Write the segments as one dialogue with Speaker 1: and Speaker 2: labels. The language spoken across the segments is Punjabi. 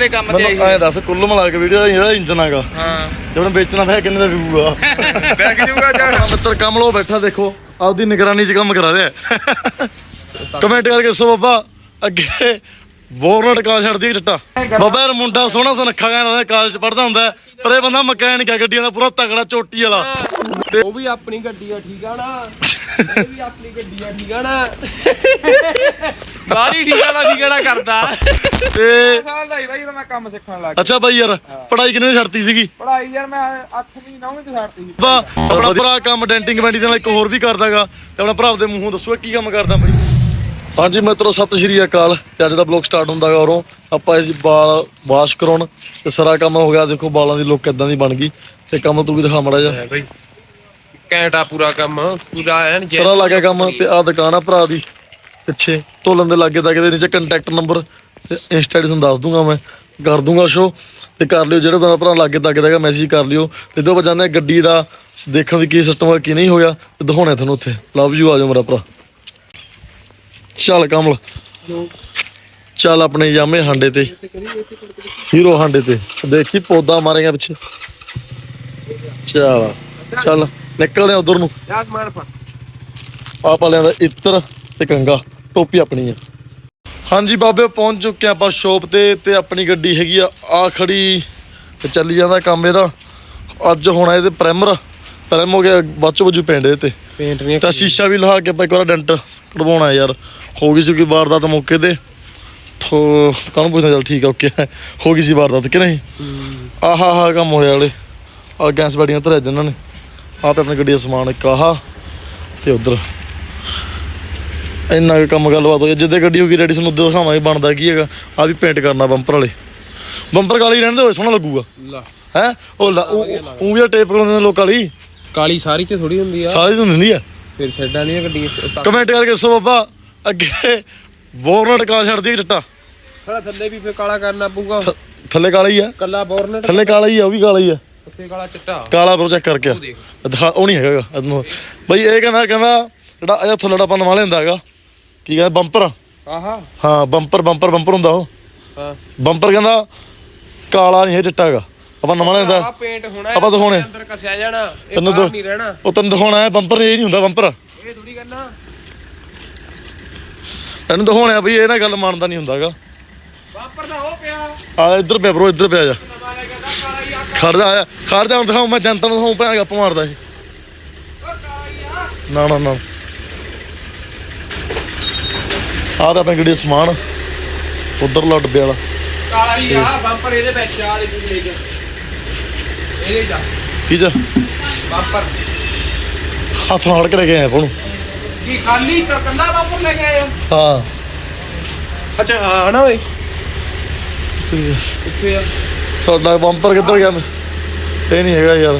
Speaker 1: ਤੇ ਕੰਮ ਤੇ ਆਈ
Speaker 2: ਮੈਨੂੰ ਐਂ ਦੱਸ ਕੁੱਲ ਮਿਲਾ ਕੇ ਵੀਡੀਓ ਦਾ ਇਹਦਾ ਇੰਜਨ ਹੈਗਾ।
Speaker 1: ਹਾਂ।
Speaker 2: ਜੇ ਹੁਣ ਵੇਚਣਾ ਪਿਆ ਕਿੰਨੇ ਦਾ ਵਿਕੂਗਾ?
Speaker 3: ਬੈਗ ਜੂਗਾ ਜਾਣ
Speaker 2: ਮਿੱਤਰ ਕਮਲੋ ਬੈਠਾ ਦੇਖੋ ਆਪਦੀ ਨਿਗਰਾਨੀ 'ਚ ਕੰਮ ਕਰਾ ਰਿਹਾ। ਕਮੈਂਟ ਕਰਕੇ ਦੱਸੋ ਬਾਬਾ ਅੱਗੇ ਬੋਰਨਟ ਕਾਲ ਛੱਡਦੀ ਹੈ ਚਿੱਟਾ ਬਾਬਾ ਯਾਰ ਮੁੰਡਾ ਸੋਹਣਾ ਸੁਨੱਖਾ ਕਹਿੰਦਾ ਕਾਲਜ ਪੜਦਾ ਹੁੰਦਾ ਪਰ ਇਹ ਬੰਦਾ ਮਕੈਨਿਕ ਹੈ ਗੱਡੀਆਂ ਦਾ ਪੂਰਾ ਤਗੜਾ ਚੋਟੀ ਵਾਲਾ।
Speaker 3: ਉਹ ਵੀ ਆਪਣੀ ਗੱਡੀ ਆ ਠੀਕ ਆ ਨਾ। ਇਹ ਵੀ ਆਪਣੀ ਗੱਡੀ ਆ ਠੀਕ ਆ ਨਾ
Speaker 1: ਗਾਲੀ ਠੀਕਾਣਾ ਠੀਕਾਣਾ ਕਰਦਾ।
Speaker 2: ਤੇ
Speaker 3: ਸਾਲ ਦਾ ਹੀ ਬਾਈ ਜਦੋਂ ਮੈਂ ਕੰਮ ਸਿੱਖਣ ਲੱਗ
Speaker 2: ਅੱਛਾ ਬਾਈ ਯਾਰ ਪੜਾਈ ਕਿੰਨੇ ਛੱਡਤੀ ਸੀਗੀ?
Speaker 3: ਪੜਾਈ ਯਾਰ ਮੈਂ 8ਵੀਂ 9ਵੀਂ ਤੇ ਛੱਡਤੀ ਸੀ।
Speaker 2: ਆਪਣਾ ਭਰਾ ਕੰਮ ਡੈਂਟਿੰਗ ਬੈਂਡੀ ਦੇ ਨਾਲ ਇੱਕ ਹੋਰ ਵੀ ਕਰਦਾਗਾ ਤੇ ਆਪਣਾ ਭਰਾ ਦੇ ਮੂੰਹੋਂ ਦੱਸੋ ਕੀ ਕੰਮ ਕਰਦਾ ਬਾਈ। ਹਾਂਜੀ ਮਿੱਤਰੋ ਸਤਿ ਸ਼੍ਰੀ ਅਕਾਲ। ਤੇ ਅੱਜ ਦਾ ਬਲੌਗ ਸਟਾਰਟ ਹੁੰਦਾਗਾ ਉਰੋਂ। ਆਪਾਂ ਇਸ ਬਾਲ ਵਾਸ਼ ਕਰਾਉਣ। ਤੇ ਸਾਰਾ ਕੰਮ ਹੋ ਗਿਆ। ਦੇਖੋ ਬਾਲਾਂ ਦੀ ਲੁੱਕ ਇਦਾਂ ਦੀ ਬਣ ਗਈ। ਤੇ ਕੰਮ ਤੂੰ ਵੀ ਦਿਖਾ ਮੜਾ ਜਾ
Speaker 3: ਬਾਈ। ਕੈਂਟਾ ਪੂਰਾ ਕੰਮ। ਪੂਰਾ ਐਨ ਜੈ-
Speaker 2: ਸਾਰਾ ਲੱਗਿਆ ਕੰਮ। ਤੇ ਆ ਦੁਕਾਨ ਆ ਭਰਾ ਦੀ। ਪਿੱਛੇ ਢੋਲਣ ਦੇ ਲਾਗੇ ਤੱਕ ਦੇ ਨੀਚੇ ਕੰਟੈਕਟ ਨੰਬਰ ਤੇ ਇੰਸਟਾ ਤੁਹਾਨੂੰ ਦੱਸ ਦੂੰਗਾ ਮੈਂ। ਕਰ ਦੂੰਗਾ ਸ਼ੋ ਤੇ ਕਰ ਲਿਓ। ਜਿਹੜੇ ਮੇਰਾ ਭਰਾ ਲਾਗੇ ਤੱਕ ਦਾ ਮੈਸੇਜ ਕਰ ਲਿਓ। ਤੇ ਦੋ ਵਜਾਨੇ ਗੱਡੀ ਦਾ ਦੇਖਣ ਦੀ ਕੀ ਸਿਸਟਮ ਹੋਇਆ ਕੀ ਨਹੀਂ ਹੋਇਆ। ਤੇ ਦਿਖਾਉਣਾ ਤੁਹਾਨੂੰ ਉੱਥੇ। ਲਵ ਯੂ ਆ ਜਾਓ ਮੇਰਾ ਭਰਾ। ਚੱਲ ਕਮਲ। ਚੱਲ ਆਪਣੇ ਯਾਮੇ ਹਾਂਡੇ ਤੇ। ਹੀਰੋ ਹਾਂਡੇ ਤੇ। ਦੇਖੀ ਪੌਦਾ ਮਾਰੇਗਾ ਪਿੱਛੇ। ਚੱਲ ਚੱਲ ਨਿਕਲਦੇ ਉਧਰ ਨੂੰ।
Speaker 3: ਜਾ ਸਮਾਨ ਫੜ
Speaker 2: ਆਪ ਵਾਲਿਆਂ ਦਾ ਇੱਤਰ ਤੇ ਕੰਗਾ ਟੋਪੀ ਆਪਣੀ ਆ। ਹਾਂਜੀ ਬਾਬੇ ਪਹੁੰਚ ਚੁੱਕੇ ਆਪਾਂ ਸ਼ੋਪ ਤੇ ਤੇ ਆਪਣੀ ਗੱਡੀ ਹੈਗੀ ਆ ਆ ਖੜੀ ਤੇ ਚੱਲੀ ਜਾਂਦਾ ਕੰਮ ਇਹਦਾ। ਅੱਜ ਹੋਣਾ ਇਹਦੇ ਪ੍ਰਾਈਮਰ ਪ੍ਰਾਈਮ ਹੋ ਗਿਆ ਬਾਚੋ ਬਜੂ ਪਿੰਡ ਇਹਦੇ ਤੇ।
Speaker 3: ਪੇਂਟ ਨਹੀਂ
Speaker 2: ਤਾਂ ਸ਼ੀਸ਼ਾ ਵੀ ਲਹਾ ਕੇ ਆਪਾਂ ਇੱਕ ਵਾਰ ਡੈਂਟ ਕਢਵਾਉਣਾ ਯਾਰ। ਹੋ ਗਈ ਸੀ ਕੋਈ ਵਾਰਦਾਤ ਮੌਕੇ ਤੇ? ਥੋ ਕਾਹਨੂੰ ਪੁੱਛਣਾ ਚੱਲ ਠੀਕ ਆ ਓਕੇ ਹੋ ਗਈ ਸੀ ਵਾਰਦਾਤ ਕਿ ਨਹੀਂ? ਆਹਾ ਹਾ ਕੰਮ ਹੋਇਆ ਵਾਲੇ ਆ ਗੈਸ ਬੈਟੀਆਂ ਧਰਿਆ ਜਿਨ੍ਹਾਂ ਨੇ। ਆਪ ਆਪਣੀ ਗੱਡੀ ਦਾ ਸਮਾਨ ਇੱਕ ਆਹ। ਤੇ ਉਧਰ। ਇੰਨਾ ਕੁ ਕੰਮ ਗੱਲਬਾਤ ਹੋਈ। ਜਿੱਦੇ ਗੱਡੀ ਹੋ ਗਈ ਰੈਡੀ ਸਾਨੂੰ ਉੱਦੇ ਦਿਖਾਵਾਂਗੇ ਬਣਦਾ ਕੀ ਹੈਗਾ। ਆ ਵੀ ਪੇਂਟ ਕਰਨਾ ਬੰਪਰ ਵਾਲੇ। ਬੰਪਰ ਕਾਲੀ ਰਹਿਣ ਦੇ ਹੋਏ ਸੋਹਣਾ ਲੱਗੂਗਾ।
Speaker 3: ਲਾ।
Speaker 2: ਹੈ? ਉਹ ਉਹ ਵੀ ਟੇਪ ਕਰਾਉਂਦੇ ਨੇ ਲੋਕ ਵਾਲੀ
Speaker 3: ਕਾਲੀ ਸਾਰੀ ਚ ਥੋੜੀ ਹੁੰਦੀ ਆ।
Speaker 2: ਸਾਰੀ ਤੋਂ ਦਿੰਦੀ ਆ।
Speaker 3: ਫਿਰ ਛੱਡਾਂ ਨਹੀਂ ਗੱਡੀਆਂ
Speaker 2: ਕਮੈਂਟ ਕਰਕੇ ਦੱਸੋ ਬਾਬਾ ਅੱਗੇ ਬੋਰਨਟ ਕਾਲਾ ਛੱਡਦੀ ਚਿੱਟਾ
Speaker 3: ਸਾਲਾ ਥੱਲੇ ਵੀ ਫਿਰ ਕਾਲਾ ਕਰਨਾ ਪਊਗਾ।
Speaker 2: ਥੱਲੇ ਕਾਲਾ ਹੀ ਆ।
Speaker 3: ਕੱਲਾ ਬੋਰਨਟ
Speaker 2: ਥੱਲੇ ਕਾਲਾ ਹੀ ਆ ਉਹ ਵੀ ਕਾਲਾ ਹੀ ਆ।
Speaker 3: ਉੱਤੇ ਕਾਲਾ ਚਿੱਟਾ।
Speaker 2: ਕਾਲਾ ਬਰੋ ਚੈੱਕ ਕਰਕੇ ਉਹ ਨਹੀਂ ਹੈਗਾ ਬਈ ਇਹ ਕਹਿੰਦਾ ਕਹਿੰਦਾ ਜਿਹੜਾ ਅਜਾ ਥੱਲੜਾ ਪਨ ਵਾਲੇ ਹੁੰਦਾ ਹੈਗਾ। ਕੀ ਕਹਿੰਦਾ ਬੰਪਰ
Speaker 3: ਆਹਾ।
Speaker 2: ਹਾਂ ਬੰਪਰ ਬੰਪਰ ਬੰਪਰ ਹੁੰਦਾ ਉਹ।
Speaker 3: ਹਾਂ।
Speaker 2: ਬੰਪਰ ਕਹਿੰਦਾ ਕਾਲਾ ਨਹੀਂ ਹੈ ਚਿੱਟਾ ਹੈਗਾ। ਆਪਾਂ ਨਵਾਂ
Speaker 3: ਆ
Speaker 2: ਲੈਂਦਾ
Speaker 3: ਪੇਂਟ ਹੋਣਾ
Speaker 2: ਆਪਾਂ ਦਿਖਾਉਣੇ।
Speaker 3: ਅੰਦਰ ਕਸਿਆ ਜਾਣਾ ਇਹ
Speaker 2: ਤੈਨੂੰ
Speaker 3: ਬਾਹਰ
Speaker 2: ਤਾਂ-
Speaker 3: ਨਹੀਂ ਰਹਿਣਾ।
Speaker 2: ਉਹ ਤੈਨੂੰ ਦਿਖਾਉਣਾ ਹੈ ਬੰਪਰ ਇਹ ਨਹੀਂ ਹੁੰਦਾ ਬੰਪਰ
Speaker 3: ਇਹ ਥੋੜੀ ਕਰਨਾ।
Speaker 2: ਤੈਨੂੰ ਦਿਖਾਉਣਾ ਹੈ ਬਈ ਇਹ ਨਾ ਗੱਲ ਮੰਨਦਾ ਨਹੀਂ ਹੁੰਦਾਗਾ।
Speaker 3: ਵਾਪਰ ਦਾ ਹੋ ਪਿਆ।
Speaker 2: ਆ ਇੱਧਰ ਪਿਆ ਬਰੋ ਇੱਧਰ ਪਿਆ ਜਾ।
Speaker 3: ਨਵਾਂ ਲੈ ਕੇ ਆਂਦਾ ਕਾਲਾ ਹੀ ਆ
Speaker 2: ਖੜ ਜਾ। ਆਇਆ ਖੜ ਜਾ ਹੁਣ ਦਿਖਾਉ ਮੈਂ ਜਨਤਾ ਨੂੰ ਦਿਖਾਉ ਭੈਣ ਗੱਪ ਮਾਰਦਾ ਸੀ
Speaker 3: ਉਹ ਕਾਲਾ ਹੀ ਆ।
Speaker 2: ਨਾ ਨਾ ਨਾ। ਆਹ ਤਾਂ ਆਪਣੀ ਗੱਡੀ ਦਾ ਸਮਾਨ ਉਧਰ ਲਾ ਡੱਬੇ ਵਾਲਾ।
Speaker 3: ਕਾਲਾ ਹੀ ਆ ਬੰਪਰ ਇਹਦੇ ਵਿੱਚ ਆ ਦੇ ਲੈ ਜਾ।
Speaker 2: ਕੀ ਜਾ? ਹੱਥ ਨਾਲ ਕੇ ਲੈ ਕੇ ਆਇਆ ਆਪਾਂ ਨੂੰ।
Speaker 3: ਕੀ ਖਾਲੀ? ਤਾਂ ਕੱਲਾ ਬੰਪਰ ਲੈ ਕੇ ਆਏ ਹੋ। ਅੱਛਾ ਹਾਂ ਨਾ ਓਏ ਕਿੱਥੇ ਆ?
Speaker 2: ਸਾਡਾ ਬੰਪਰ ਕਿੱਧਰ ਗਿਆ? ਇਹ ਨਹੀਂ ਹੈਗਾ ਯਾਰ।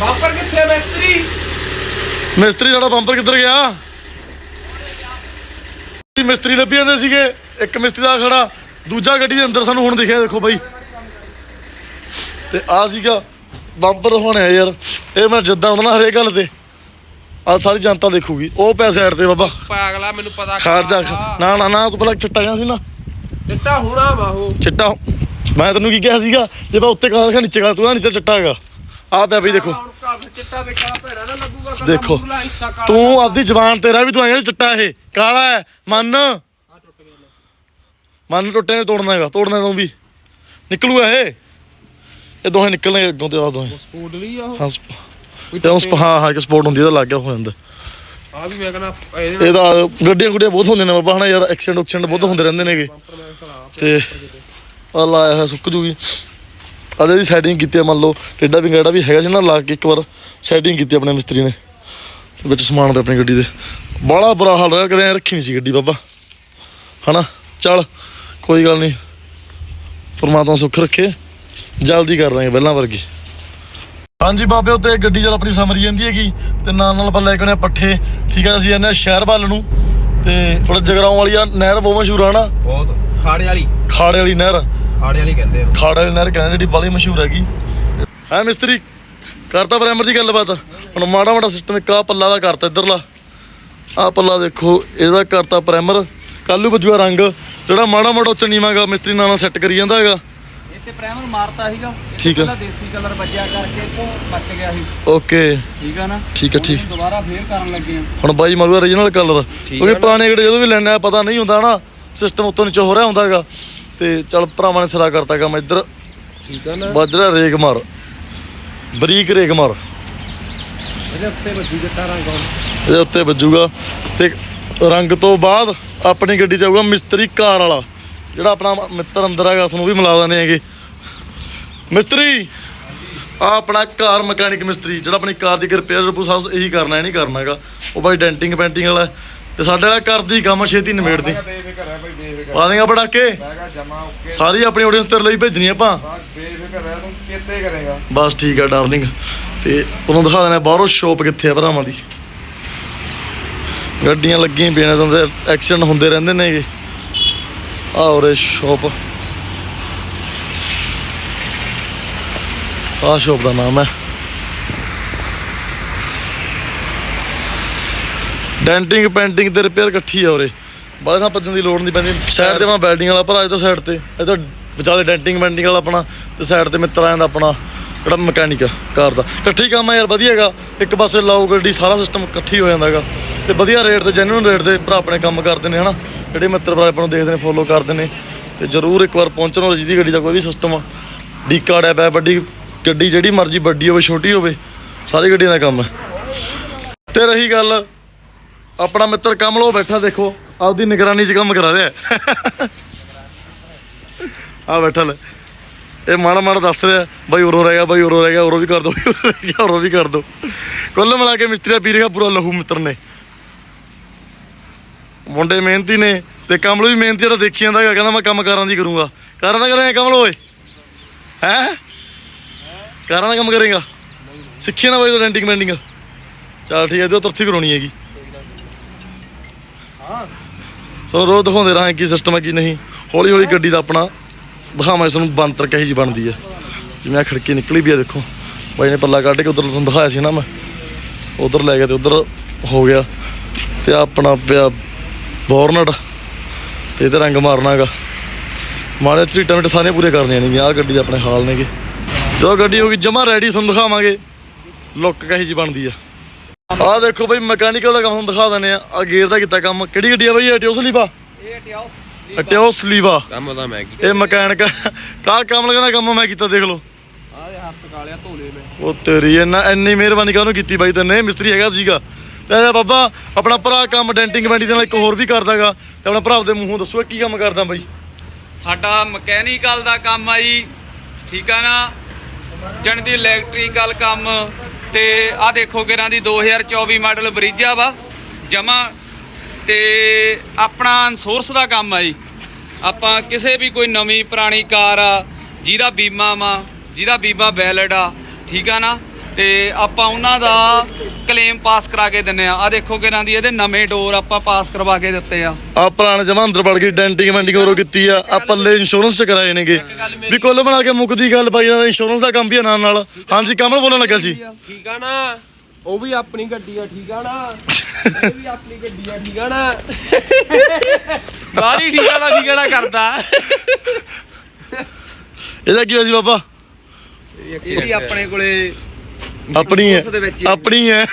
Speaker 3: ਬੰਪਰ ਕਿੱਥੇ ਆ ਮਿਸਤਰੀ?
Speaker 2: ਮਿਸਤਰੀ ਸਾਡਾ ਬੰਪਰ ਕਿੱਧਰ ਗਿਆ? ਮਿਸਤਰੀ ਲੱਭੀ ਜਾਂਦੇ ਸੀਗੇ। ਇੱਕ ਮਿਸਤਰੀ ਦਾ ਖੜਾ। ਦੂਜਾ ਗੱਡੀ ਦੇ ਅੰਦਰ ਸਾਨੂੰ ਹੁਣ ਦਿਖਿਆ ਦੇਖੋ ਬਾਈ। ਤੇ ਆ ਸੀਗਾ ਬੰਪਰ ਹੋਣਾ ਯਾਰ ਇਹ ਮੈਂ ਜਿੱਦਾਂ ਹੁੰਦਾ ਨਾ ਹਰੇਕ ਗੱਲ ਤੇ। ਆ ਸਾਰੀ ਜਨਤਾ ਦੇਖੂਗੀ ਉਹ ਪਿਆ ਸਾਈਡ ਤੇ ਬਾਬਾ।
Speaker 3: ਪਾਗਲਾ ਮੈਨੂੰ ਪਤਾ
Speaker 2: ਖਾੜ ਜਾ ਨਾ ਨਾ ਨਾ ਤੂੰ ਪਹਿਲਾਂ ਚਿੱਟਾ ਗਿਆ ਸੀ ਨਾ।
Speaker 3: ਚਿੱਟਾ ਹੋਣਾ ਵਾ ਉਹ।
Speaker 2: ਚਿੱਟਾ ਮੈਂ ਤੈਨੂੰ ਕੀ ਕਿਹਾ ਸੀਗਾ ਜੇ ਮੈਂ ਉੱਤੇ ਕਾਲਾ ਨੀਚੇ ਕਾਲਾ ਤੂੰ ਆ ਨੀਚੇ ਚਿੱਟਾ ਹੈਗਾ। ਆ ਪਿਆ ਬਈ ਦੇਖੋ।
Speaker 3: ਹੁਣ ਘਰ ਚਿੱਟਾ ਤੇ ਕਾਲਾ ਭੈੜਾ ਨਾ ਲੱਗੂਗਾ ਕੱਲਾ
Speaker 2: ਦੇਖੋ। ਤੂੰ ਆਪਦੀ ਜ਼ਬਾਨ ਤੇਰਾ ਵੀ ਤੂੰ ਆਇਆ ਚਿੱਟਾ ਇਹ। ਕਾਲਾ ਹੈ ਮੰਨ। ਮੰਨ ਟੁੱਟੇ ਨੇ ਤੋੜਨਾ ਹੈਗਾ ਤੋੜਨਾ ਤੂੰ ਵੀ। ਨਿਕਲੂਗਾ ਇਹ। ਇਹ ਦੋਹੇ ਨਿਕਲਣੇ ਅੱਗੋਂ ਤੇ ਆ ਦੋਹੇ।
Speaker 3: ਸਪੋਰਟ ਲਈ ਆ ਉਹ?
Speaker 2: ਹਾਂ ਸਪ- ਤੇ ਉਸ ਹਾਂ ਹਾਂ ਇੱਕ ਸਪੋਰਟ ਹੁੰਦੀ ਇਹਦਾ ਲੱਗ ਗਿਆ ਹੋ ਜਾਂਦਾ।
Speaker 3: ਆ ਵੀ ਮੈਂ ਕਹਿੰਦਾ ਇਹਦੇ
Speaker 2: ਇਹਦਾ ਗੱਡੀਆਂ ਗੁੱਡੀਆਂ ਬਹੁਤ ਹੁੰਦੀਆਂ ਨੇ ਬਾਬਾ ਹਨਾ ਯਾਰ ਐਕਸੀਡੈਂਟ ਐਕਸੀਡੈਂਟ ਬਹੁਤ ਹੁੰਦੇ ਰਹਿੰਦੇ ਨੇਗੇ।
Speaker 3: ਬੰਪਰ ਮੈਂ ਖਲਾ
Speaker 2: ਤੇ ਆ ਲਾਇਆ ਹੋਇਆ ਸੁੱਕ ਜੂਗੀ। ਅਦੇ ਦੀ ਸੈਟਿੰਗ ਕੀਤੀ ਆ ਮੰਨ ਲਓ ਟੇਡਾ ਵੀ ਗੜਾ ਵੀ ਹੈਗਾ ਸੀ ਨਾ ਲਾ ਕੇ ਇੱਕ ਵਾਰ ਸੈਟਿੰਗ ਕੀਤੀ ਆਪਣੇ ਮਿਸਤਰੀ ਨੇ। ਤੇ ਵਿੱਚ ਸਮਾਨ ਪਿਆ ਆਪਣੀ ਗੱਡੀ ਦੇ। ਬੜਾ ਬੁਰਾ ਹਾਲ ਰਿਹਾ ਕਦੇ ਐਂ ਰੱਖੀ ਨਹੀਂ ਸੀ ਗੱਡੀ ਬਾਬਾ। ਹਨਾ? ਚੱਲ ਕੋਈ ਗੱਲ ਨਹੀਂ। ਪਰਮਾਤਮਾ ਸੁੱਖ ਰੱਖੇ। ਜਲਦੀ ਕਰ ਦਾਂਗੇ ਪਹਿਲਾਂ ਵਰਗੀ। ਹਾਂਜੀ ਬਾਬੇ ਉੱਤੇ ਗੱਡੀ ਚੱਲ ਆਪਣੀ ਸਮਰੀ ਜਾਂਦੀ ਹੈਗੀ ਤੇ ਨਾਲ ਨਾਲ ਆਪਾਂ ਲੈ ਕੇ ਆਉਣੇ ਆ ਪੱਠੇ। ਠੀਕ ਹੈ ਅਸੀਂ ਜਾਂਦੇ ਸ਼ਹਿਰ ਵੱਲ ਨੂੰ ਤੇ ਥੋੜਾ ਜਗਰਾਉਂ ਵਾਲੀ ਆ ਨਹਿਰ ਬਹੁਤ ਮਸ਼ਹੂਰ ਆ ਨਾ।
Speaker 3: ਬਹੁਤ ਖਾੜੇ ਵਾਲੀ।
Speaker 2: ਖਾੜੇ ਵਾਲੀ ਨਹਿਰ।
Speaker 3: ਖਾੜੇ ਵਾਲੀ ਕਹਿੰਦੇ ਇਹਨੂੰ
Speaker 2: ਖਾੜਾ ਵਾਲੀ ਨਹਿਰ ਕਹਿੰਦੇ ਜਿਹੜੀ ਬੜੀ ਮਸ਼ਹੂਰ ਹੈਗੀ। ਹੈ ਮਿਸਤਰੀ ਕਰਤਾ ਪ੍ਰਾਈਮਰ ਦੀ ਗੱਲਬਾਤ। ਹੁਣ ਮਾੜਾ ਮਾੜਾ ਸਿਸਟਮ ਇੱਕ ਆ ਪੱਲਾ ਦਾ ਕਰਤਾ ਇਧਰਲਾ। ਆ ਪੱਲਾ ਦੇਖੋ ਇਹਦਾ ਕਰਤਾ ਪ੍ਰਾਈਮਰ। ਕੱਲੂ ਵੱਜੂਗਾ ਰੰਗ ਜਿਹੜਾ ਮਾੜਾ ਮੋਟਾ ਉੱਚ ਨੀਵਾਂਗਾ ਮਿਸਤਰੀ ਨਾਲ ਨਾਲ ਸੈੱਟ ਕਰੀ ਜਾਂਦਾ ਹੈਗਾ।
Speaker 1: ਇੱਥੇ ਪ੍ਰਾਈਮਰ ਮਾਰਤਾ ਸੀਗਾ।
Speaker 2: ਠੀਕ ਆ।
Speaker 1: ਪਹਿਲਾਂ ਦੇਸੀ ਕਲਰ ਵੱਜਿਆ ਕਰਕੇ ਤੋਂ ਮੱਚ ਗਿਆ ਸੀ।
Speaker 2: ਓਕੇ।
Speaker 1: ਠੀਕ ਆ ਨਾ?
Speaker 2: ਠੀਕ ਆ, ਠੀਕ।
Speaker 1: ਦੁਬਾਰਾ ਫੇਰ ਕਰਨ ਲੱਗੇ ਆ।
Speaker 2: ਹੁਣ ਬਾਈ ਮਾਰੂਗਾ ਰੀਜਨਲ ਕਲਰ ਕਿਉਂਕਿ ਪੁਰਾਣੇ ਗੱਡੇ ਜਦੋਂ ਵੀ ਲੈਣਾ ਪਤਾ ਨਹੀਂ ਹੁੰਦਾ ਨਾ। ਸਿਸਟਮ ਉੱਤੋਂ ਨੀਚੋਂ ਹੋ ਰਿਹਾ ਹੁੰਦਾ ਹੈਗਾ। ਤੇ ਚੱਲ ਭਰਾਵਾਂ ਨੇ ਸਿਰਾ ਕਰਤਾ ਕੰਮ ਇੱਧਰ।
Speaker 3: ਠੀਕ ਆ ਨਾ।
Speaker 2: ਬਾਜਰਾ ਰੇਗ ਮਾਰ। ਬਰੀਕ ਰੇਗ ਮਾਰ।
Speaker 3: ਇਹਦੇ ਉੱਤੇ ਵੱਜੀ ਜੱਟਾ ਰੰਗ ਆਉਣ
Speaker 2: ਇਹਦੇ ਉੱਤੇ ਵੱਜੂਗਾ। ਤੇ ਰੰਗ ਤੋਂ ਬਾਅਦ ਆਪਣੀ ਗੱਡੀ 'ਚ ਆਊਗਾ ਮਿਸਤਰੀ ਕਾਰ ਵਾਲਾ। ਜਿਹੜਾ ਆਪਣਾ ਮਿੱਤਰ ਅੰਦਰ ਹੈਗਾ ਉਸ ਨੂੰ ਵੀ ਮਿਲਾ ਦਿੰਦੇ ਹੈਗੇ। ਮਿਸਤਰੀ ਆ ਆਪਣਾ ਕਾਰ ਮਕੈਨਿਕ ਮਿਸਤਰੀ ਜਿਹੜਾ ਆਪਣੀ ਕਾਰ ਦੀ ਰਿਪੇਅਰ ਰਪੂ ਸਭ ਇਹੀ ਕਰਨਾ ਹੈ ਨਹੀਂ ਕਰਨਾ ਹੈਗਾ ਉਹ ਬਾਈ ਡੈਂਟਿੰਗ ਪੈਂਟਿੰਗ ਵਾਲਾ। ਤੇ ਸਾਡੇ ਵਾਲਾ ਕਰਦੀ ਕੰਮ ਛੇਤੀ ਨਿਬੇੜਦੀ।
Speaker 4: ਬੇਫਿਕਰ ਹੈ ਭਾਈ ਬੇਫਿਕਰ
Speaker 2: ਪਾ ਦੇਗਾ ਬੜਾ ਕੇ
Speaker 4: ਮੈਂ ਕਿਹਾ ਜਮਾ ਓਕੇ।
Speaker 2: ਸਾਰੀ ਆਪਣੀ ਆਡੀਅנס ਤੇਰੇ ਲਈ ਭੇਜਣੀ ਆਪਾਂ।
Speaker 4: ਬਾਤ ਬੇਫਿਕਰ ਹੈ ਤੂੰ ਕਿੱਥੇ ਕਰੇਗਾ?
Speaker 2: ਬਸ ਠੀਕ ਹੈ ਡਾਰਲਿੰਗ ਤੇ ਤੁਹਾਨੂੰ ਦਿਖਾ ਦੇਣਾ ਬਾਹਰੋਂ ਸ਼ੋਪ ਕਿੱਥੇ ਆ ਭਰਾਵਾਂ ਦੀ। ਗੱਡੀਆਂ ਲੱਗੀਆਂ ਪਈਆਂ ਨੇ ਤਾਂ ਐਕਸੀਡੈਂਟ ਹੁੰਦੇ ਰਹਿੰਦੇ ਨੇਗੇ। ਆਹ ਉਰੇ ਸ਼ੋਪ ਆਹ ਸ਼ੋਪ ਦਾ ਨਾਮ ਹੈ ਡੈਂਟਿੰਗ ਪੈਂਟਿੰਗ ਤੇ ਰਿਪੇਅਰ ਇਕੱਠੀ ਆ ਉਰੇ ਬਾਲੇ ਥਾਂ ਭੱਜਣ ਦੀ ਲੋੜ ਨਹੀਂ ਪੈਂਦੀ ਸਾਈਡ ਤੇ ਆਪਣਾ ਬੈਲਡਿੰਗ ਵਾਲਾ ਭਰਾ ਇਹਦਾ ਸਾਈਡ ਤੇ ਇਹਦਾ ਵਿਚਾਲੇ ਡੈਂਟਿੰਗ ਪੈਂਟਿੰਗ ਵਾਲਾ ਆਪਣਾ ਤੇ ਸਾਈਡ ਤੇ ਮਿੱਤਰ ਆ ਜਾਂਦਾ ਆਪਣਾ ਜਿਹੜਾ ਮਕੈਨਿਕ ਆ ਕਾਰ ਦਾ। ਇਕੱਠੀ ਕੰਮ ਆ ਯਾਰ ਵਧੀਆ ਹੈਗਾ। ਇੱਕ ਪਾਸੇ ਲਾਓ ਗੱਡੀ ਸਾਰਾ ਸਿਸਟਮ ਇਕੱਠੀ ਹੋ ਜਾਂਦਾ ਹੈਗਾ। ਤੇ ਵਧੀਆ ਰੇਟ ਤੇ ਜੈਨੂਇਨ ਰੇਟ ਤੇ ਭਰਾ ਆਪਣੇ ਕੰਮ ਕਰਦੇ ਨੇ ਹਨਾ? ਜਿਹੜੇ ਮਿੱਤਰ ਭਰਾ ਆਪਾਂ ਨੂੰ ਦੇਖਦੇ ਨੇ ਫੋਲੋ ਕਰਦੇ ਨੇ। ਤੇ ਜਰੂਰ ਇੱਕ ਵਾਰ ਪਹੁੰਚਣਾ ਜਿਹਦੀ ਗੱਡੀ ਦਾ ਕੋਈ ਵੀ ਸਿਸਟਮ ਆ। ਡੀ ਕਾਰਡ ਹੈ ਪੈ ਵੱਡੀ ਗੱਡੀ ਜਿਹੜੀ ਮਰਜ਼ੀ ਵੱਡੀ ਹੋਵੇ, ਛੋਟੀ ਹੋਵੇ, ਸਾਰੀ ਗੱਡੀਆਂ ਦਾ ਕੰਮ ਹੈ। ਤੇ ਰਹੀ ਗੱਲ, ਆਪਣਾ ਮਿੱਤਰ ਕਮਲੋ ਬੈਠਾ ਦੇਖੋ, ਆਪਦੀ ਨਿਗਰਾਨੀ 'ਚ ਕੰਮ ਕਰਾ ਰਿਹਾ ਆ ਬੈਠਾ ਲੈ। ਇਹ ਮਾੜਾ ਮਾੜਾ ਦੱਸ ਰਿਹਾ, ਬਾਈ ਉਰੋ ਰਹਿ ਗਿਆ, ਬਾਈ ਉਰੋ ਰਹਿ ਗਿਆ, ਉਰੋ ਵੀ ਕਰ ਦੋ, ਉਰੋ ਵੀ ਕਰ ਦੋ। ਕੁੱਲ ਮਿਲਾ ਕੇ ਮਿਸਤਰੀ ਦਾ ਵੀਰੇ ਦਾ ਪੂਰਾ ਲਹੂ ਮਿੱਤਰ ਨੇ। ਮੁੰਡੇ ਮਿਹਨਤੀ ਨੇ ਤੇ ਕਮਲ ਵੀ ਮਿਹਨਤੀ, ਜਿਹੜਾ ਦੇਖੀ ਜਾਂਦਾ ਹੈਗਾ, ਕਹਿੰਦਾ ਮੈਂ ਕੰਮ ਕਾਰਾਂ ਦੀ ਕਰੂੰਗਾ। ਕਾਰਾਂ ਦਾ ਕਰਾਂ ਕਮਲ ਓਏ? ਹੈ? ਕਾਰਾਂ ਦਾ ਕੰਮ ਕਰੇਗਾ? ਸਿੱਖਿਆ ਨਾ ਬਾਈ ਡੈਂਟਿੰਗ ਮੈਂਟਿੰਗ ਚਲ ਠੀਕ ਹੈ ਤੇ ਤਰਥੀ ਕਰਾਉਣੀ ਹੈਗੀ। ਸੋ ਰੋ ਦਿਖਾਉਂਦੇ ਰਹਾਂ ਕੀ ਸਿਸਟਮ ਹੈ, ਕੀ ਨਹੀਂ। ਹੌਲੀ ਹੌਲੀ ਗੱਡੀ ਦਾ ਆਪਣਾ ਦਿਖਾਵਾਂ, ਇਸ ਨੂੰ ਬੰਤਰ ਕਹੀ ਜੀ ਬਣਦੀ ਹੈ। ਜਿਵੇਂ ਆ ਖਿੜਕੀ ਨਿਕਲੀ ਵੀ ਆ ਦੇਖੋ। ਬਾਈ ਨੇ ਪੱਲਾ ਕੱਢ ਕੇ ਉਧਰ ਤੁਹਾਨੂੰ ਦਿਖਾਇਆ ਸੀ ਨਾ ਮੈਂ। ਉਧਰ ਲੈ ਗਿਆ ਤੇ ਉਧਰ ਹੋ ਗਿਆ। ਤੇ ਆਪਣਾ ਪਿਆ ਬੋਰਨਟ ਤੇ ਇਹਦੇ ਰੰਗ ਮਾਰਨਾ ਹੈਗਾ। ਮਾੜੇ ਝੀਟਾਂ ਮਿੰਟ ਸਾਰੀਆਂ ਪੂਰੇ ਕਰਨੀਆਂ ਨੇਗੀਆਂ, ਆਹ ਗੱਡੀ ਦੇ ਆਪਣੇ ਹਾਲ ਨੇਗੇ। ਜਦੋਂ ਗੱਡੀ ਹੋ ਗਈ ਜਮਾ ਰੈਡੀ ਤੁਹਾਨੂੰ ਦਿਖਾਵਾਂਗੇ। ਲੁੱਕ ਕਹੀ ਜੀ ਬਣਦੀ ਆ। ਆਹ ਦੇਖੋ ਬਈ ਮਕੈਨੀਕਲ ਦਾ ਕੰਮ ਤੁਹਾਨੂੰ ਦਿਖਾ ਦਿੰਦੇ ਆ। ਆ ਗੇਅਰ ਦਾ ਕੀਤਾ ਕੰਮ। ਕਿਹੜੀ ਗੱਡੀ ਆ ਬਈ ਇਹ ਟਿਓਸ ਲੀਵਾ
Speaker 1: ਇਹ ਟਿਆਓ
Speaker 2: ਟਿਓਸ ਲੀਵਾ
Speaker 3: ਕੰਮ ਤਾਂ ਮੈਂ ਕੀ
Speaker 2: ਇਹ ਮਕੈਨਿਕ ਕਾ ਕੰਮ ਲਗਾਦਾ ਕੰਮ ਮੈਂ ਕੀਤਾ ਦੇਖ ਲਓ।
Speaker 3: ਆਹ ਦੇ ਹੱਥ ਕਾਲਿਆ ਧੋਲੇ ਮੈਂ।
Speaker 2: ਉਹ ਤੇਰੀ ਇੰਨਾ ਇੰਨੀ ਮਿਹਰਬਾਨੀ ਕਾਹਨੂੰ ਕੀਤੀ ਬਾਈ ਤੈਨੇ? ਮਿਸਤਰੀ ਹੈਗਾ ਸੀਗਾ। ਤੇ ਬਾਬਾ ਆਪਣਾ ਭਰਾ ਕੰਮ ਡੈਂਟਿੰਗ ਬੈਂਡੀ ਦੇ ਨਾਲ ਇੱਕ ਹੋਰ ਵੀ ਕਰਦਾਗਾ। ਤੇ ਆਪਣਾ ਭਰਾ ਦੇ ਮੂੰਹੋਂ ਦੱਸੋ ਕੀ ਕੰਮ ਕਰਦਾ ਬਾਈ।
Speaker 1: ਸਾਡਾ ਮਕੈਨੀਕਲ ਦਾ ਕੰਮ ਆ ਜੀ। ਠੀਕ ਆ ਨਾ? ਜਾਣੀ ਦੀ ਇਲੈਕਟ੍ਰੀਕਲ ਕੰਮ ਤੇ ਆ ਦੇਖੋ ਕਿਰਾਂ ਦੀ 2024 ਮਾਡਲ ਬਰੀਜਾ ਵਾ, ਜਮਾ ਤੇ ਆਪਣਾ ਸੋਰਸ ਦਾ ਕੰਮ ਆ ਜੀ। ਆਪਾਂ ਕਿਸੇ ਵੀ ਕੋਈ ਨਵੀਂ ਪੁਰਾਣੀ ਕਾਰ ਆ, ਜਿਹਦਾ ਬੀਮਾ ਵਾ, ਜਿਹਦਾ ਬੀਮਾ ਵੈਲਿਡ ਆ, ਠੀਕ ਆ ਨਾ? ਤੇ ਆਪਾਂ ਉਹਨਾਂ ਦਾ ਕਲੇਮ ਪਾਸ ਕਰਾ ਕੇ ਦਿੰਨੇ ਆ। ਆ ਦੇਖੋ ਕਿਰਾਂ ਦੀ ਇਹਦੇ ਨਵੇਂ ਡੋਰ ਆਪਾਂ ਪਾਸ ਕਰਵਾ ਕੇ ਦਿੱਤੇ ਆ।
Speaker 2: ਆ ਪੁਰਾਣੇ ਜਮਾ ਅੰਦਰ ਵੜ ਗਈ ਡੈਂਟਿੰਗ ਬੈਂਡਿੰਗ ਹੋਰੋ ਕੀਤੀ ਆ। ਆ ਪੱਲੇ ਇੰਸ਼ੋਰੈਂਸ ਚ ਕਰਾਏ ਨੇਗੇ। ਵੀ ਕੁੱਲ ਬਣਾ ਕੇ ਮੁੱਕਦੀ ਗੱਲ ਬਾਈ ਦਾ ਇੰਸ਼ੋਰੈਂਸ ਦਾ ਕੰਮ ਵੀ ਆ ਨਾਲ ਨਾਲ। ਹਾਂਜੀ ਕਮਲ ਬੋਲਣ ਲੱਗਾ ਸੀ।
Speaker 3: ਠੀਕ ਆ। ਨਾ ਉਹ ਵੀ ਆਪਣੀ ਗੱਡੀ ਆ ਠੀਕ ਆ ਨਾ। ਇਹ ਵੀ ਆਪਣੀ ਗੱਡੀ ਆ ਠੀਕ ਆ ਨਾ। ਬਾਲੀ ਠੀਕ ਆ ਨਾ ਠੀਕ ਆ ਨਾ ਕਰਦਾ।
Speaker 2: ਇਹਦਾ ਕੀ ਹੋਇਆ ਸੀ ਬਾਬਾ?
Speaker 1: ਇਹ ਵੀ ਆਪਣੇ ਕੋਲੇ
Speaker 2: ਆਪਣੀ ਹੈ
Speaker 1: ਉਸ ਦੇ ਵਿੱਚ ਹੀ ਆ।
Speaker 2: ਆਪਣੀ ਹੈ।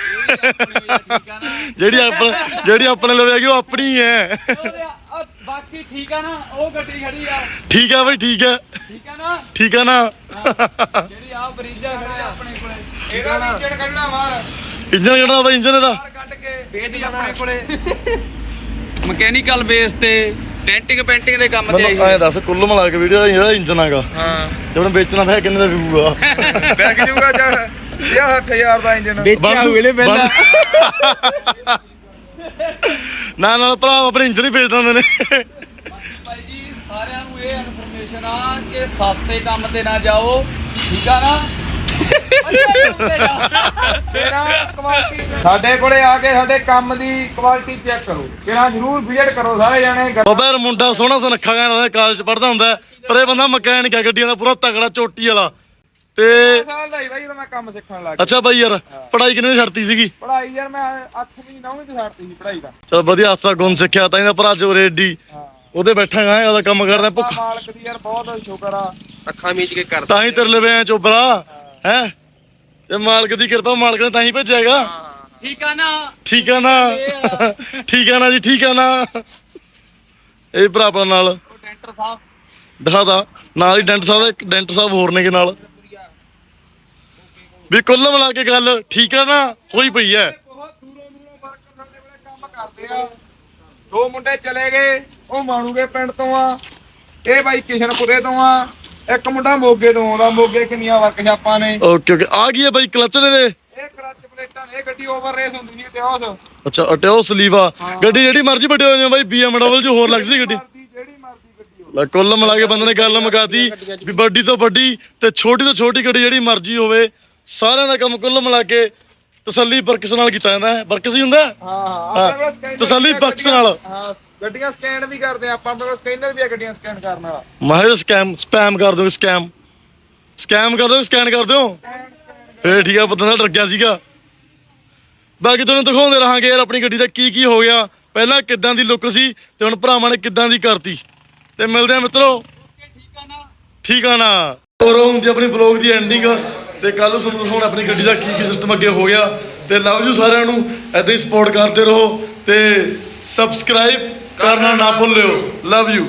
Speaker 2: ਜਿਹੜੀ ਆਪਣੇ ਜਿਹੜੀ ਆਪਣੇ ਲਵੇ ਹੈਗੀ ਉਹ ਆਪਣੀ ਹੈ।
Speaker 1: ਉਹਦੇ ਆ- ਆ ਬਾਕੀ ਠੀਕ ਆ ਨਾ ਉਹ ਗੱਡੀ ਖੜੀ ਆ।
Speaker 2: ਠੀਕ ਆ ਬਈ ਠੀਕ ਹੈ
Speaker 1: ਠੀਕ ਆ ਨਾ?
Speaker 2: ਠੀਕ ਆ ਨਾ।
Speaker 1: ਜਿਹੜੀ ਆ ਬਰੀਜਾ ਖੜੀ ਆ ਆਪਣੇ ਕੋਲੇ।
Speaker 4: ਇਹਦਾ ਵੀ ਇੰਜਣ ਕੱਢਣਾ ਬਾਹਰ
Speaker 2: ਇੰਜਨ ਕੱਢਣਾ ਬਈ ਇੰਜਨ ਇਹਦਾ।
Speaker 1: ਬਾਹਰ ਕੱਢ ਕੇ ਵੇਚ ਆਪਣੇ ਕੋਲੇ। ਮਕੈਨੀਕਲ ਬੇਸ ਤੇ ਡੈਂਟਿੰਗ ਪੇਂਟਿੰਗ ਦੇ ਕੰਮ ਤੇ ਆਈ
Speaker 2: ਮੈਨੂੰ ਐਂ ਦੱਸ ਕੁੱਲ ਮਿਲਾ ਕੇ ਵੀਡੀਓ ਦਾ ਇਹਦਾ ਇੰਜਨ ਹੈਗਾ।
Speaker 4: ਹਾਂ।
Speaker 2: ਜੇ ਉਹਨੇ ਵੇਚਣਾ ਪਿਆ ਕਿੰਨੇ ਦਾ ਵਿਕੂਗਾ?
Speaker 4: ਬੈਕ ਜੂਗਾ 8000 ਦਾ ਇੰਜਨ
Speaker 3: ਵੇਚਿਆ ਵੇਲੇ ਪਹਿਲਾਂ।
Speaker 2: ਨਾ ਨਾਲ ਭਰਾ ਆਪਣੇ ਇੰਜਨ ਹੀ ਵੇਚ ਦਿੰਦੇ ਨੇ।
Speaker 1: ਭਾਈ ਜੀ ਸਾਰਿਆਂ ਨੂੰ ਇਹ ਇਨਫੋਰਮੇਸ਼ਨ ਆ ਕਿ ਸਸਤੇ ਕੰਮ ਤੇ ਨਾ ਜਾਓ। ਠੀਕ ਆ ਨਾ?
Speaker 4: ਤੇਰਾ ਕੁਆਲਿਟੀ ਸਾਡੇ ਕੋਲੇ ਆ ਕੇ ਸਾਡੇ ਕੰਮ ਦੀ ਕੁਆਲਿਟੀ ਚੈੱਕ ਕਰੋ। ਤੇਰਾ ਜ਼ਰੂਰ ਵਿਜ਼ਿਟ ਕਰੋ ਸਾਰੇ ਜਾਣੇ।
Speaker 2: ਬਾਬਾ ਯਾਰ ਮੁੰਡਾ ਸੋਹਣਾ ਸੁਨੱਖਾ ਕਹਿੰਦਾ ਕਾਲਜ ਪੜਦਾ ਹੁੰਦਾ ਹੈ, ਪਰ ਇਹ ਬੰਦਾ ਮਕੈਨਿਕ ਹੈ ਗੱਡੀਆਂ ਦਾ ਪੂਰਾ ਤਗੜਾ ਚੋਟੀ ਵਾਲਾ। ਤੇ
Speaker 4: ਸਾਲ ਦਾ ਹੀ ਬਾਈ ਜਦੋਂ ਮੈਂ ਕੰਮ ਸਿੱਖਣ ਲੱਗ ਗਿਆ
Speaker 2: ਅੱਛਾ ਬਾਈ ਯਾਰ ਪੜਾਈ ਕਿੰਨੇ ਦੀ ਛੱਡਤੀ ਸੀਗੀ?
Speaker 4: ਪੜ੍ਹਾਈ ਯਾਰ ਮੈਂ 8ਵੀਂ 9ਵੀਂ ਤੋਂ ਛੱਡਤੀ ਸੀ ਪੜ੍ਹਾਈ ਦਾ
Speaker 2: ਚਲ ਵਧੀਆ ਹੱਥ ਦਾ ਗੁਣ ਸਿੱਖਿਆ ਤਾਂ ਇਹਦਾ ਭਰਾ ਜੋ ਰੇਡੀ ਉਹਦੇ ਬੈਠਾ ਗਾ ਉਹਦਾ ਕੰਮ ਕਰਦਾ ਭੁੱਖ।
Speaker 4: ਮਾਲਕ ਦੀ ਯਾਰ ਬਹੁਤ ਸ਼ੁਕਰ ਆ।
Speaker 3: ਅੱਖਾਂ ਮੀਚ ਕੇ ਕਰਦਾ।
Speaker 2: ਤਾਂ ਹੀ ਤੇਰੇ ਲਵੇ ਐ ਚੋਬਰਾ ਹੈ। ਇਹ ਮਾਲਕ ਦੀ ਕਿਰਪਾ ਮਾਲਕ ਨੇ ਤਾਂ ਹੀ ਭੇਜਿਆਗਾ
Speaker 1: ਠੀਕ ਆ ਨਾ।
Speaker 2: ਠੀਕ ਆ ਨਾ। ਠੀਕ ਆ ਨਾ ਜੀ ਠੀਕ ਆ ਨਾ। ਇਹ ਭਰਾ ਆਪਣਾ ਨਾਲ।
Speaker 1: ਉਹ ਡੈਂਟਰ ਸਾਹਿਬ
Speaker 2: ਦਿਖਾਦਾ ਨਾਲ ਹੀ ਡੈਂਟ ਸਾਹਿਬ ਦਾ ਇੱਕ ਡੈਂਟ ਸਾਹਿਬ ਹੋਰ ਨੇਗੇ ਨਾਲ। ਵੀ ਕੁੱਲ ਮਿਲਾ ਕੇ ਗੱਲ ਠੀਕ ਆ ਨਾ ਹੋਈ ਪਈ ਐ
Speaker 4: ਬਹੁਤ ਦੂਰੋਂ ਦੂਰੋਂ ਵਰਕਰ ਸਾਡੇ ਕੋਲੇ ਕੰਮ ਕਰਦੇ ਆ। ਦੋ ਮੁੰਡੇ ਚਲੇ ਗਏ ਉਹ ਮਾਣੂਗੇ ਪਿੰਡ ਤੋਂ ਆ। ਇਹ ਬਾਈ ਕਿਸ਼ਨਪੁਰੇ ਤੋਂ ਆ। ਇੱਕ ਮੁੰਡਾ ਮੋਗੇ ਤੋਂ ਆਉਂਦਾ ਮੋਗੇ ਕਿੰਨੀਆਂ ਵਰਕਸ਼ਾਪਾਂ ਨੇ।
Speaker 2: Okay okay. ਆ ਗਈ ਹੈ ਬਾਈ ਕਲਚ ਨੇ ਦੇ
Speaker 4: ਇਹ ਕਲੱਚ ਪਲੇਟਾਂ ਨੇ ਇਹ ਗੱਡੀ ਓਵਰ ਰੇਸ ਹੁੰਦੀ ਸੀ ਟਿਓਸ
Speaker 2: ਅੱਛਾ ਅਟਿਓ ਸਲੀਵਾ ਗੱਡੀ ਜਿਹੜੀ ਮਰਜ਼ੀ ਵੱਡੇ ਹੋ ਜਾਵੇ ਬਾਈ BMW ਚ ਹੋਰ ਲੱਗ ਸੀ ਗੱਡੀ।
Speaker 4: ਜਿਹੜੀ ਮਰਜ਼ੀ ਗੱਡੀ ਹੋਵੇ।
Speaker 2: ਲੈ ਕੁੱਲ ਮਿਲਾ ਕੇ ਬੰਦੇ ਨੇ ਗੱਲ ਮੁਕਾਤੀ ਵੀ ਵੱਡੀ ਤੋਂ ਵੱਡੀ ਤੇ ਛੋਟੀ ਤੋਂ ਛੋਟੀ ਗੱਡੀ ਜਿਹੜੀ ਮਰਜ਼ੀ ਹੋਵੇ। ਸਾਰਿਆਂ ਦਾ ਕੰਮ ਕੁੱਲ ਮਿਲਾ ਕੇ ਤਸੱਲੀ ਬਰਕਸ ਨਾਲ ਕੀਤਾ ਜਾਂਦਾ ਹੈ। ਬਰਕਸ ਹੀ ਹੁੰਦਾ ਹੈ?
Speaker 4: ਹਾਂ ਆਪਣੇ ਕੋਲ
Speaker 2: ਤਸੱਲੀ
Speaker 4: ਵੀ ਆ
Speaker 2: ਬਖਸ਼
Speaker 4: ਗੱਡੀਆਂ-
Speaker 2: ਨਾਲ।
Speaker 4: ਹਾਂ ਗੱਡੀਆਂ ਸਕੈਨ ਵੀ ਕਰਦੇ ਆ ਆਪਾਂ ਆਪਣੇ ਕੋਲ ਸਕੈਨਰ ਵੀ ਆ ਗੱਡੀਆਂ ਸਕੈਨ ਕਰਨ ਵਾਲਾ।
Speaker 2: ਮਾਹੇ ਸਕੈਮ ਸਪੈਮ ਕਰ ਦਿਓ ਸਕੈਮ ਸਕੈਮ ਕਰ ਦਿਓ ਸਕੈਨ ਕਰ ਦਿਓ। ਫੇਰ ਠੀਕ ਆ ਪਤਾ ਡਰ ਗਿਆ ਸੀਗਾ। ਬਾਕੀ ਤੁਹਾਨੂੰ ਦਿਖਾਉਂਦੇ ਰਹਾਂਗੇ ਯਾਰ ਆਪਣੀ ਗੱਡੀ ਦਾ ਕੀ ਕੀ ਹੋ ਗਿਆ। ਪਹਿਲਾਂ ਕਿੱਦਾਂ ਦੀ ਲੁੱਕ ਸੀ ਤੇ ਹੁਣ ਭਰਾਵਾਂ ਨੇ ਕਿੱਦਾਂ ਦੀ ਕਰਤੀ। ਤੇ ਮਿਲਦੇ ਆ ਮਿੱਤਰੋ।
Speaker 1: ਠੀਕ ਆ ਨਾ।
Speaker 2: ਠੀਕ ਆ ਨਾ। ਹੋਰ ਹੁੰਦੀ ਆਪਣੀ ਬਲੌਗ ਦੀ ਐਂਡਿੰਗ ਤੇ ਕੱਲ ਨੂੰ ਤੁਹਾਨੂੰ ਦਿਖਾਉਣਾ ਆਪਣੀ ਗੱਡੀ ਦਾ ਕੀ ਕੀ ਸਿਸਟਮ ਅੱਗੇ ਹੋ ਗਿਆ। ਤੇ ਲਵ ਯੂ ਸਾਰਿਆਂ ਨੂੰ ਐਦਾਂ ਹੀ ਸਪੋਰਟ ਕਰਦੇ ਰਹੋ ਤੇ ਸਬਸਕ੍ਰਾਈਬ ਕਰਨਾ ਨਾ ਭੁੱਲਿਓ। Love you.